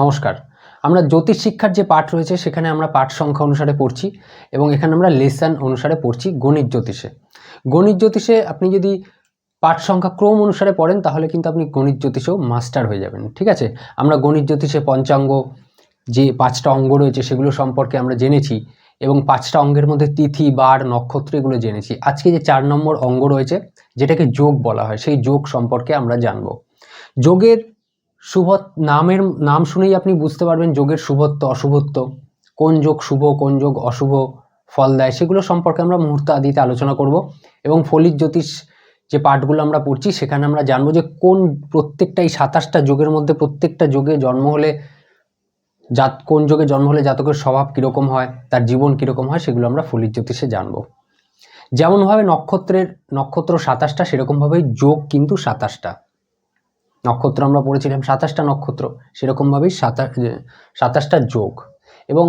নমস্কার। আমরা জ্যোতিষ শিক্ষার যে পাঠ রয়েছে, সেখানে আমরা পাঠ সংখ্যা অনুসারে পড়ছি এবং এখানে আমরা লেসন অনুসারে পড়ছি গণিত জ্যোতিষে। গণিত জ্যোতিষে আপনি যদি পাঠ সংখ্যা ক্রম অনুসারে পড়েন, তাহলে কিন্তু আপনি গণিত জ্যোতিষেও মাস্টার হয়ে যাবেন, ঠিক আছে? আমরা গণিত জ্যোতিষে পঞ্চাঙ্গ যে পাঁচটা অঙ্গ রয়েছে, সেগুলো সম্পর্কে আমরা জেনেছি এবং পাঁচটা অঙ্গের মধ্যে তিথি, বার, নক্ষত্র এগুলো জেনেছি। আজকে যে চার নম্বর অঙ্গ রয়েছে, যেটাকে যোগ বলা হয়, সেই যোগ সম্পর্কে আমরা জানব। যোগের শুভ নামের, নাম শুনেই আপনি বুঝতে পারবেন যোগের শুভত্ব, অশুভত্ব। কোন যোগ শুভ, কোন যোগ অশুভ ফল দেয়, সেগুলো সম্পর্কে আমরা মুহূর্ত আদিতে আলোচনা করব। এবং ফলিত জ্যোতিষ যে পাঠগুলো আমরা পড়ছি, সেখানে আমরা জানব যে কোন প্রত্যেকটা, এই সাতাশটা যোগের মধ্যে প্রত্যেকটা যোগে জন্ম হলে জাত, কোন যোগে জন্ম হলে জাতকের স্বভাব কীরকম হয়, তার জীবন কীরকম হয়, সেগুলো আমরা ফলিত জ্যোতিষে জানব। যেমনভাবে নক্ষত্রের, নক্ষত্র সাতাশটা, সেরকমভাবেই যোগ কিন্তু সাতাশটা। নক্ষত্র আমরা পড়েছিলাম সাতাশটা নক্ষত্র, সেরকমভাবেই সাতাশ সাতাশটা যোগ। এবং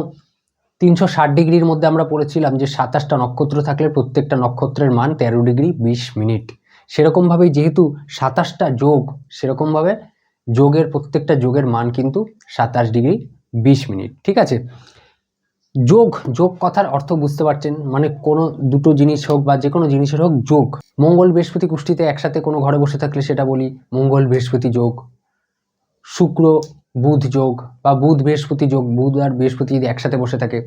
তিনশো ষাট ডিগ্রির মধ্যে আমরা পড়েছিলাম যে সাতাশটা নক্ষত্র থাকলে প্রত্যেকটা নক্ষত্রের মান তেরো ডিগ্রি বিশ মিনিট। সেরকমভাবেই যেহেতু সাতাশটা যোগ, সেরকমভাবে যোগের প্রত্যেকটা যোগের মান কিন্তু সাতাশ ডিগ্রি বিশ মিনিট। ঠিক আছে? যোগ যোগ কথার অর্থ বুঝতে পারছেন মানে কোনো দুটো জিনিস হোক বা যে কোনো জিনিসের হোক যোগ। মঙ্গল বৃহস্পতি কুষ্টিতে একসাথে কোনো ঘরে বসে থাকলে সেটা বলি মঙ্গল বৃহস্পতি যোগ শুক্র বুধ যোগ বা বুধ বৃহস্পতি যোগ, বুধ আর বৃহস্পতি যদি একসাথে বসে থাকে।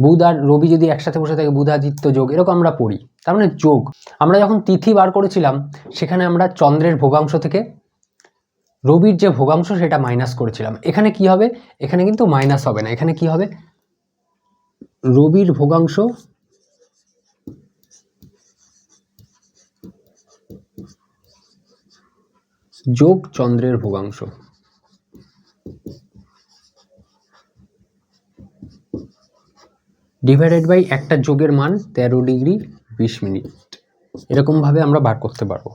বুধ আর রবি যদি একসাথে বসে থাকে, বুধাদিত্য যোগ, এরকম আমরা পড়ি। তার মানে যোগ। আমরা যখন তিথি বার করেছিলাম, সেখানে আমরা চন্দ্রের ভোগাংশ থেকে রবির যে ভোগাংশ সেটা মাইনাস করেছিলাম। এখানে কি হবে? এখানে কিন্তু মাইনাস হবে না। এখানে কি হবে? রবির ভোগাংশ যোগ চন্দ্রের ভোগাংশ। ডিভাইডেড বাই একটা যোগের মান তেরো ডিগ্রি বিশ মিনিট। এরকমভাবে আমরা বার করতে পারব।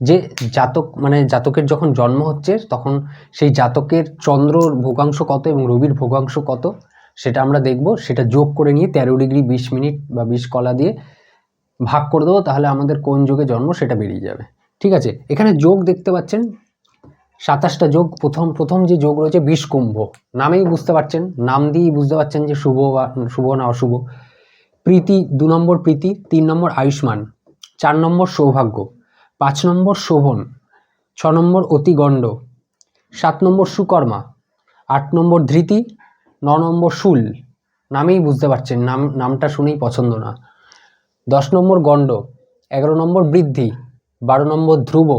যে জাতক মানে জাতকের যখন জন্ম হচ্ছে, তখন সেই জাতকের চন্দ্রর ভোগাংশ কত এবং রবির ভোগাংশ কত, সেটা আমরা দেখব। সেটা যোগ করে নিয়ে তেরো ডিগ্রি বিশ মিনিট বা বিশ কলা দিয়ে ভাগ করে দেবো, তাহলে আমাদের কোন যোগে জন্ম সেটা বেরিয়ে যাবে। ঠিক আছে? এখানে যোগ দেখতে পাচ্ছেন, সাতাশটা যোগ, প্রথম প্রথম যে যোগ রয়েছে বিষকুম্ভ নামেই বুঝতে পারছেন, নাম দিয়েই বুঝতে পারছেন যে শুভ বা, শুভ না অশুভ। প্রীতি, দু নম্বর প্রীতি, তিন নম্বর আয়ুষ্মান, চার নম্বর সৌভাগ্য। পাঁচ নম্বর শোভন, ছ নম্বর অতিগণ্ড, সাত নম্বর সুকর্মা, আট নম্বর ধৃতি, ন নম্বর শুল। নামেই বুঝতে পারছেন, নাম, নামটা শুনেই পছন্দ না। দশ নম্বর গণ্ড, এগারো নম্বর বৃদ্ধি, বারো নম্বর ধ্রুব,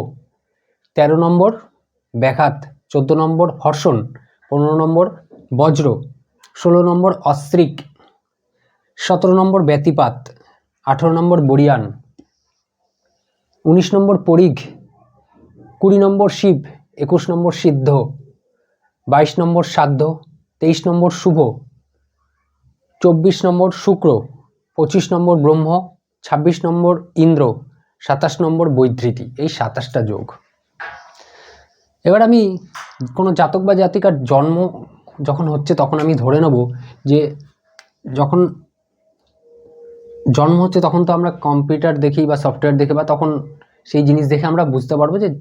তেরো নম্বর ব্যাঘাত, চোদ্দ নম্বর হর্ষণ, পনেরো নম্বর বজ্র, ষোলো নম্বর অস্ত্রিক সতেরো নম্বর ব্যতিপাত, আঠেরো নম্বর বরিয়ান উনিশ নম্বর পরিঘ, কুড়ি নম্বর শিব, একুশ নম্বর সিদ্ধ, বাইশ নম্বর সাধ্য, তেইশ নম্বর শুভ, চব্বিশ নম্বর শুক্র, পঁচিশ নম্বর ব্রহ্ম, ছাব্বিশ নম্বর ইন্দ্র, সাতাশ নম্বর বৈধৃতি, এই সাতাশটা যোগ। এবার আমি কোনো জাতক বা জাতিকার জন্ম যখন হচ্ছে তখন আমি ধরে নেব যে যখন জন্ম হচ্ছে তখন তো আমরা কম্পিউটার দেখি বা সফটওয়্যার দেখে বা তখন সেই জিনিস দেখে আমরা বুঝতে পারব যে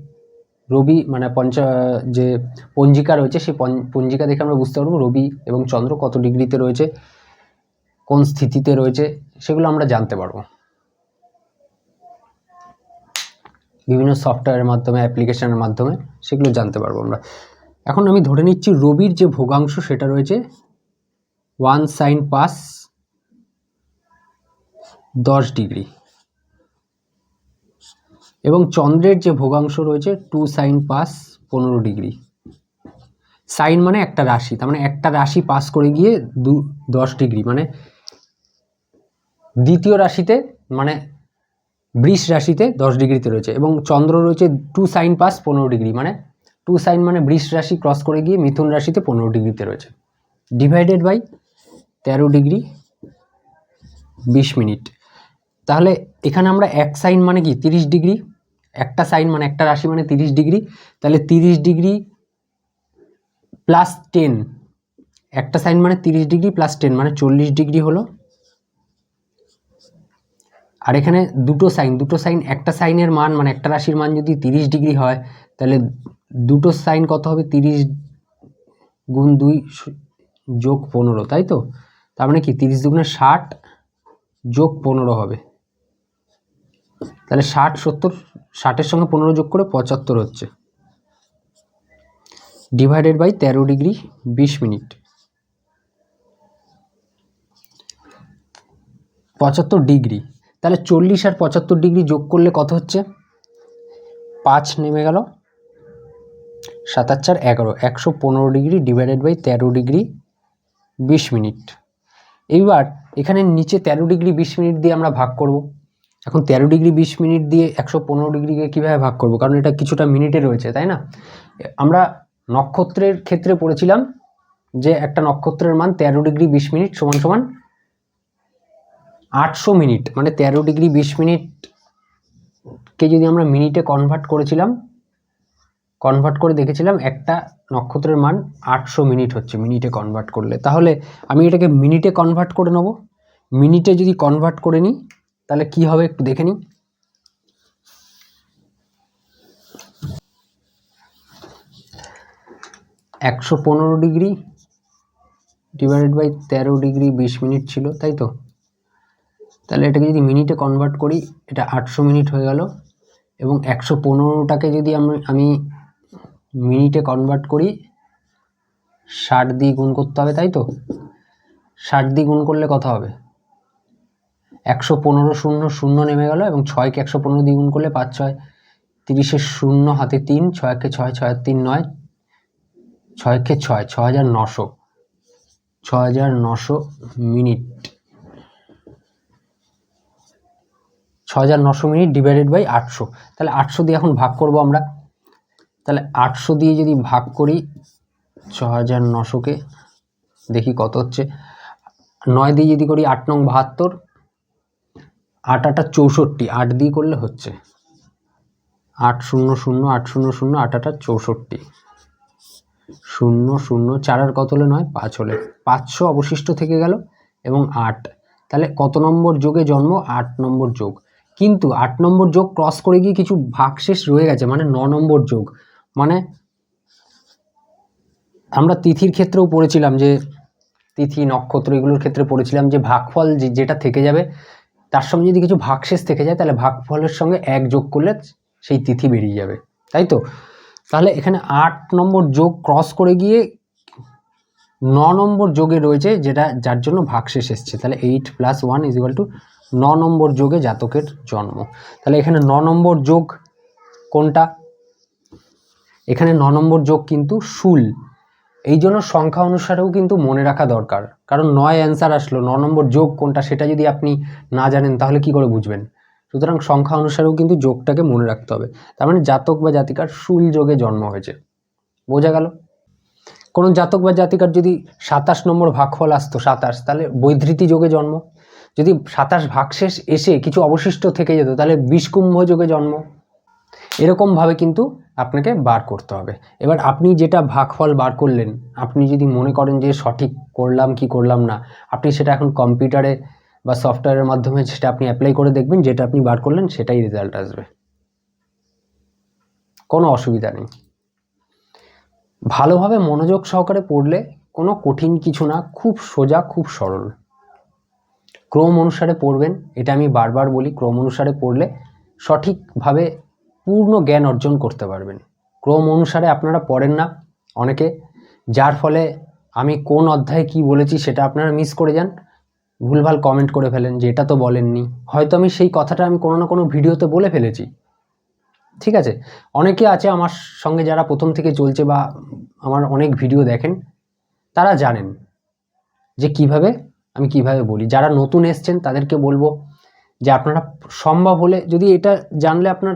রবি মানে পঞ্চা, যে পঞ্জিকা রয়েছে সেই পঞ্জ- পঞ্জিকা দেখে আমরা বুঝতে পারব রবি এবং চন্দ্র কত ডিগ্রিতে রয়েছে, কোন স্থিতিতে রয়েছে, সেগুলো আমরা জানতে পারব। বিভিন্ন সফটওয়্যারের মাধ্যমে অ্যাপ্লিকেশনের মাধ্যমে সেগুলো জানতে পারব আমরা। এখন আমি ধরে নিচ্ছি রবির যে ভোগাংশ সেটা রয়েছে ওয়ান সাইন পাস দশ ডিগ্রি। এবং চন্দ্রের যে ভোগাংশ রয়েছে টু সাইন পাস পনেরো ডিগ্রি। সাইন মানে একটা রাশি, তার মানে একটা রাশি পাস করে গিয়ে দু, দশ ডিগ্রি মানে দ্বিতীয় রাশিতে মানে বৃষ রাশিতে দশ ডিগ্রিতে রয়েছে। এবং চন্দ্র রয়েছে টু সাইন পাস পনেরো ডিগ্রি মানে টু সাইন মানে বৃষ রাশি ক্রস করে গিয়ে মিথুন রাশিতে পনেরো ডিগ্রিতে রয়েছে। ডিভাইডেড বাই তেরো ডিগ্রি, বিশ মিনিট। তাহলে এখানে আমরা এক সাইন মানে কি? তিরিশ ডিগ্রি। একটা সাইন মানে একটা রাশি মানে তিরিশ ডিগ্রি। তাহলে তিরিশ ডিগ্রি প্লাস টেন। একটা সাইন মানে তিরিশ ডিগ্রি প্লাস টেন মানে চল্লিশ ডিগ্রি হলো। আর এখানে দুটো সাইন দুটো সাইন, একটা সাইনের মান মানে একটা রাশির মান যদি তিরিশ ডিগ্রি হয়, তাহলে দুটো সাইন কত হবে? তিরিশ গুণ দুই যোগ পনেরো, তাই তো? তার মানে কি? তিরিশ দুগুণে ষাট যোগ পনেরো হবে। তাহলে ষাট, সত্তর, ষাটের সঙ্গে পনেরো যোগ করে পঁচাত্তর হচ্ছে। ডিভাইডেড বাই তেরো ডিগ্রি বিশ মিনিট পঁচাত্তর ডিগ্রি তাহলে চল্লিশ আর পঁচাত্তর ডিগ্রি যোগ করলে কত হচ্ছে? পাঁচ নেমে গেল। সাতার চার এগারো, একশো পনেরো ডিগ্রি ডিভাইডেড বাই তেরো ডিগ্রি বিশ মিনিট এইবার এখানে নিচে তেরো ডিগ্রি বিশ মিনিট দিয়ে আমরা ভাগ করব। এখন তেরো ডিগ্রি বিশ মিনিট দিয়ে একশো পনেরো ডিগ্রিকে কীভাবে ভাগ করব? কারণ এটা কিছুটা মিনিটে রয়েছে, তাই না? আমরা নক্ষত্রের ক্ষেত্রে পড়েছিলাম যে একটা নক্ষত্রের মান তেরো ডিগ্রি বিশ মিনিট সমান সমান আটশো মিনিট মানে তেরো ডিগ্রি বিশ মিনিটকে যদি আমরা মিনিটে কনভার্ট করেছিলাম কনভার্ট করে দেখেছিলাম একটা নক্ষত্রের মান আটশো মিনিট হচ্ছে মিনিটে কনভার্ট করলে। তাহলে আমি এটাকে মিনিটে কনভার্ট করে নেব। মিনিটে যদি কনভার্ট করে নিই তাহলে কি হবে একটু দেখে নিই। একশো পনেরো ডিগ্রি ডিভাইডেড বাই তেরো ডিগ্রি বিশ মিনিট ছিল, তাই তো? তাহলে এটাকে যদি মিনিটে কনভার্ট করি, এটা আটশো মিনিট হয়ে গেল। এবং একশো পনেরোটাকে যদি আমি আমি মিনিটে কনভার্ট করি, ষাট দিয়ে গুণ করতে হবে, তাই তো? ষাট দিয়ে গুণ করলে কত হবে? একশো পনেরো শূন্য শূন্য নেমে গেল এবং ছয়কে একশো পনেরো দিয়ে গুণ করলে পাঁচ ছয়। তিরিশের শূন্য হাতে তিন, ছয়কে ছয় ছয় তিন নয়, ছয়কে ছয় ছ হাজার নশো ছ হাজার নশো মিনিট। ছ হাজার নশো মিনিট ডিভাইডেড বাই আটশো। তাহলে আটশো দিয়ে এখন ভাগ করব আমরা। তাহলে আটশো দিয়ে যদি ভাগ করি ছ হাজার নশোকে দেখি কত হচ্ছে। নয় দিয়ে যদি করি আট নং বাহাত্তর আট আটা চৌষট্টি, আট দিয়ে করলে হচ্ছে। আট শূন্য শূন্য, আট শূন্য শূন্য, আট আটা চৌষট্টি। শূন্য শূন্য চার আর কত হলে নয়? পাঁচ হলে। পাঁচশো অবশিষ্ট থেকে গেল এবং আট। তাহলে কত নম্বর যোগে জন্ম? আট নম্বর যোগ। কিন্তু আট নম্বর যোগ ক্রস করে গিয়ে কিছু ভাগশেষ রয়ে গেছে মানে ন নম্বর যোগ। মানে আমরা তিথির ক্ষেত্রেও পড়েছিলাম যে, তিথি, নক্ষত্র এগুলোর ক্ষেত্রে পড়েছিলাম যে, ভাগফল যেটা থেকে যাবে তার সঙ্গে যদি কিছু ভাগশেষ থেকে যায়, তাহলে ভাগফলের সঙ্গে এক যোগ করলে সেই তিথি বেরিয়ে যাবে। তাই তো? তাহলে এখানে আট নম্বর যোগ ক্রস করে গিয়ে ন নম্বর যোগে রয়েছে যেটা, যার জন্য ভাগশেষ এসছে। তাহলে eight plus one is equal to ন নম্বর যোগে জাতকের জন্ম। তাহলে এখানে ন নম্বর যোগ কোনটা? এখানে ন নম্বর যোগ কিন্তু শুল। এই জন্য সংখ্যা অনুসারেও কিন্তু মনে রাখা দরকার। কারণ নয় অ্যান্সার আসলো, ন নম্বর যোগ কোনটা সেটা যদি আপনি না জানেন, তাহলে কি করে বুঝবেন? সুতরাং সংখ্যা অনুসারেও কিন্তু যোগটাকে মনে রাখতে হবে। তার মানে জাতক বা জাতিকার শুল যোগে জন্ম হয়েছে। বোঝা গেল? কোনো জাতক বা জাতিকার যদি সাতাশ নম্বর ভাগফল আসতো, সাতাশ, তাহলে বৈধৃতি যোগে জন্ম। যদি সাতাশ ভাগশেষ এসে কিছু অবশিষ্ট থেকে যেত, তাহলে বিষকুম্ভ যোগে জন্ম। এরকমভাবে কিন্তু আপনাকে বার করতে হবে। এবার আপনি যেটা ভাগফল বার করলেন, আপনি যদি মনে করেন যে সঠিক করলাম কি করলাম না, আপনি সেটা এখন কম্পিউটারে বা সফটওয়্যারের মাধ্যমে সেটা আপনি অ্যাপ্লাই করে দেখবেন, যেটা আপনি বার করলেন সেটাই রেজাল্ট আসবে। কোনো অসুবিধা নেই। ভালোভাবে মনোযোগ সহকারে পড়লে কোনো কঠিন কিছু না, খুব সোজা, খুব সরল। ক্রম অনুসারে পড়বেন, এটা আমি বারবার বলি, ক্রম অনুসারে পড়লে সঠিকভাবে পূর্ণ জ্ঞান অর্জন করতে পারবেন। ক্রম অনুসারে আপনারা পড়েন না অনেকে, যার ফলে আমি কোন অধ্যায়ে কি বলেছি সেটা আপনারা মিস করে যান। ভুলভাল কমেন্ট করে ফেলেন যে এটা তো বলেননি। হয়তো আমি সেই কথাটা আমি কোনো না কোনো ভিডিওতে বলে ফেলেছি। ঠিক আছে? অনেকে আছে আমার সঙ্গে যারা প্রথম থেকে চলছে বা আমার অনেক ভিডিও দেখেন, তারা জানেন যে কীভাবে আমি কীভাবে বলি। যারা নতুন এসছেন তাদেরকে বলব যে আপনারা সম্ভব হলে যদি এটা জানলে আপনার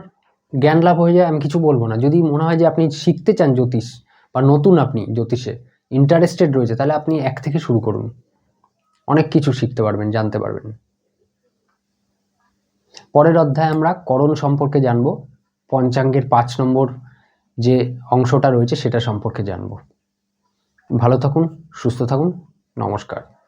জ্ঞান লাভ হয়ে যায়, আমি কিছু বলব না। যদি মনে হয় যে আপনি শিখতে চান জ্যোতিষ বা নতুন আপনি জ্যোতিষে ইন্টারেস্টেড রয়েছে, তাহলে আপনি এক থেকে শুরু করুন। অনেক কিছু শিখতে পারবেন, জানতে পারবেন। পরের অধ্যায়ে আমরা করণ সম্পর্কে জানব। পঞ্চাঙ্গের পাঁচ নম্বর যে অংশটা রয়েছে, সেটা সম্পর্কে জানব। ভালো থাকুন, সুস্থ থাকুন, নমস্কার।